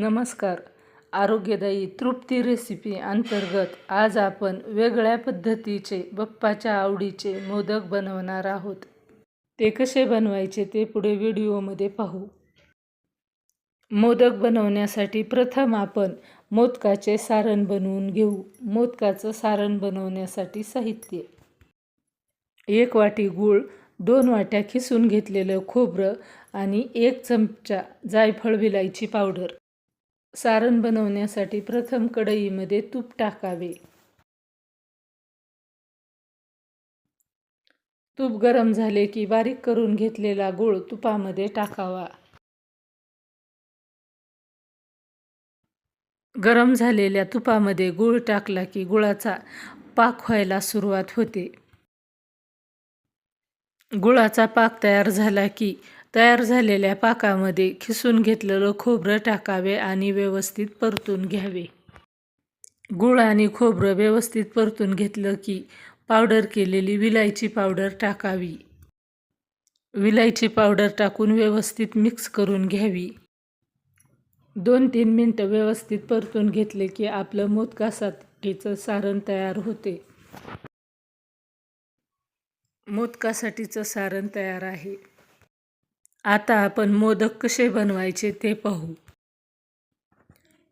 नमस्कार. आरोग्यदायी तृप्ती रेसिपी अंतर्गत आज आपण वेगळ्या पद्धतीचे बप्पाच्या आवडीचे मोदक बनवणार आहोत. ते कसे बनवायचे ते पुढे व्हिडिओमध्ये पाहू. मोदक बनवण्यासाठी प्रथम आपण मोदकाचे सारण बनवून घेऊ. मोदकाचं सारण बनवण्यासाठी साहित्य. एक वाटी गूळ दोन वाट्या खिसून घेतलेलं खोबरं आणि एक चमचा जायफळ विलायची पावडर. सारण बनवण्यासाठी प्रथम कढईमध्ये तूप टाकावे. तूप गरम झाले की बारीक करून घेतलेला गूळ तुपामध्ये टाकावा. गरम झालेल्या तुपामध्ये गूळ टाकला की गुळाचा पाक व्हायला सुरुवात होते. गुळाचा पाक तयार झाला की तयार झालेल्या पाकामध्ये खिसून घेतलेलं खोबरं टाकावे आणि व्यवस्थित परतून घ्यावे. गूळ आणि खोबरं व्यवस्थित परतून घेतलं की पावडर केलेली विलायची पावडर टाकावी. विलायची पावडर टाकून व्यवस्थित मिक्स करून घ्यावी. दोन तीन मिनटं व्यवस्थित परतून घेतले की आपलं मोदकासाठीचं सारण तयार होते. मोदकासाठीचं सारण तयार आहे. आता आपण मोदक कसे बनवायचे ते पाहू.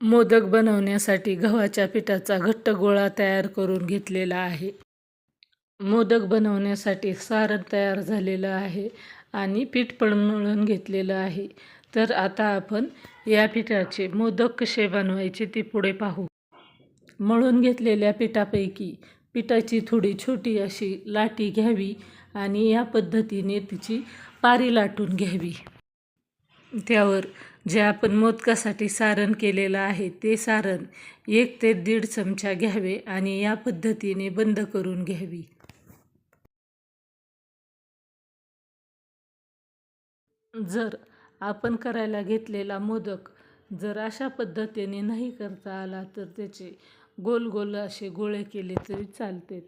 मोदक बनवण्यासाठी गव्हाच्या पिठाचा घट्ट गोळा तयार करून घेतलेला आहे. मोदक बनवण्यासाठी सारण तयार झालेलं आहे आणि पीठ पण मळून घेतलेलं आहे. तर आता आपण या पिठाचे मोदक कसे बनवायचे ते पुढे पाहू. मळून घेतलेल्या पिठापैकी पिठाची थोडी छोटी अशी लाटी घ्यावी आणि या पद्धतीने तिची पारी लाटून घ्यावी. त्यावर जे आपण मोदकासाठी सारण केलेलं आहे ते सारण एक ते दीड चमचा घ्यावे आणि या पद्धतीने बंद करून घ्यावी. जर आपण करायला घेतलेला मोदक जर अशा पद्धतीने नाही करता आला तर त्याचे गोल गोल असे गोळे केले तरी चालतात.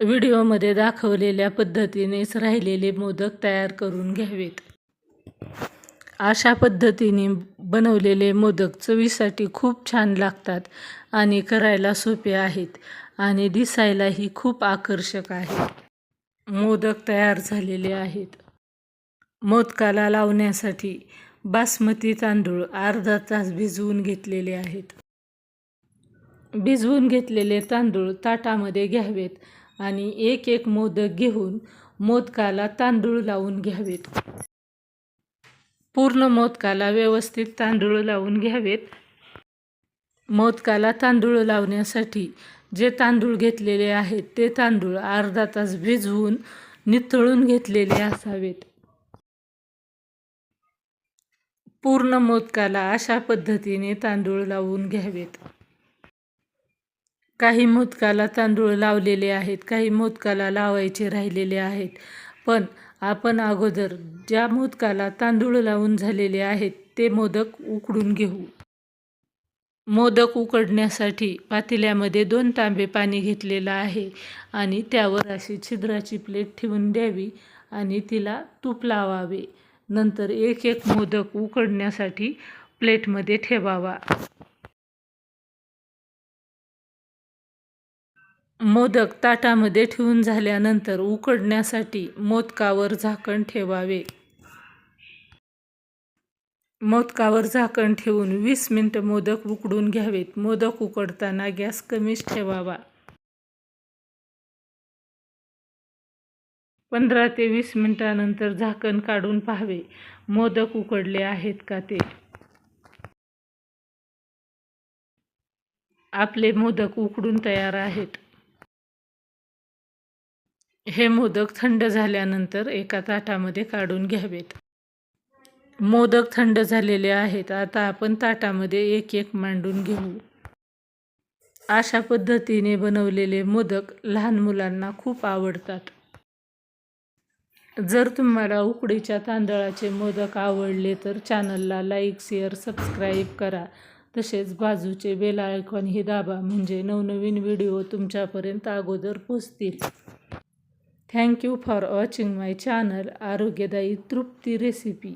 व्हिडिओमध्ये दाखवलेल्या पद्धतीनेच राहिलेले मोदक तयार करून घ्यावेत. अशा पद्धतीने बनवलेले मोदक चवीसाठी खूप छान लागतात आणि करायला सोपे आहेत आणि दिसायलाही खूप आकर्षक आहे मोदक तयार झालेले आहेत. मोदकाला लावण्यासाठी बासमती तांदूळ अर्धा तास भिजवून घेतलेले आहेत. भिजवून घेतलेले तांदूळ ताटामध्ये घ्यावेत आणि एक एक मोदक घेऊन मोदकाला तांदूळ लावून घ्यावेत. पूर्ण मोदकाला व्यवस्थित तांदूळ लावून घ्यावेत. मोदकाला तांदूळ लावण्यासाठी जे तांदूळ घेतलेले आहेत ते तांदूळ अर्धा तास भिजवून नितळून घेतलेले असावेत. पूर्ण मोदकाला अशा पद्धतीने तांदूळ लावून घ्यावेत. काही मोदकाला तांदूळ लावलेले आहेत काही मोदकाला लावायचे राहिलेले आहेत. पण आपण अगोदर ज्या मोदकाला तांदूळ लावून झालेले आहेत ते मोदक उकडून घेऊ. मोदक उकडण्यासाठी पातेल्यामध्ये दोन तांबे पाणी घेतलेलं आहे आणि त्यावर अशी छिद्राची प्लेट ठेवून द्यावी आणि तिला तूप लावावे. नंतर एक एक मोदक उकडण्यासाठी प्लेटमध्ये ठेवावा. मोदक ताटामध्ये ठेवून झाल्यानंतर उकडण्यासाठी मोदकावर झाकण ठेवावे. मोदकावर झाकण ठेवून वीस मिनटं मोदक उकडून घ्यावेत. मोदक उकडताना गॅस कमीच ठेवावा. पंधरा ते वीस मिनटानंतर झाकण काढून पाहावे. मोदक उकडले आहेत का ते? आपले मोदक उकडून तयार आहेत. हे मोदक थंड झाल्यानंतर एका ताटामध्ये काढून घ्यावेत. मोदक थंड झालेले आहेत आता आपण ताटामध्ये एक एक मांडून घेऊ. अशा पद्धतीने बनवलेले मोदक लहान मुलांना खूप आवडतात. जर तुम्हाला उकडीच्या तांदळाचे मोदक आवडले तर चॅनलला लाईक शेअर सबस्क्राईब करा. तसेच बाजूचे बेल आयकॉन ही दाबा म्हणजे नवनवीन व्हिडिओ तुमच्यापर्यंत अगोदर पोचतील thank you for watching my channel आरोग्यदायी तृप्ती रेसिपी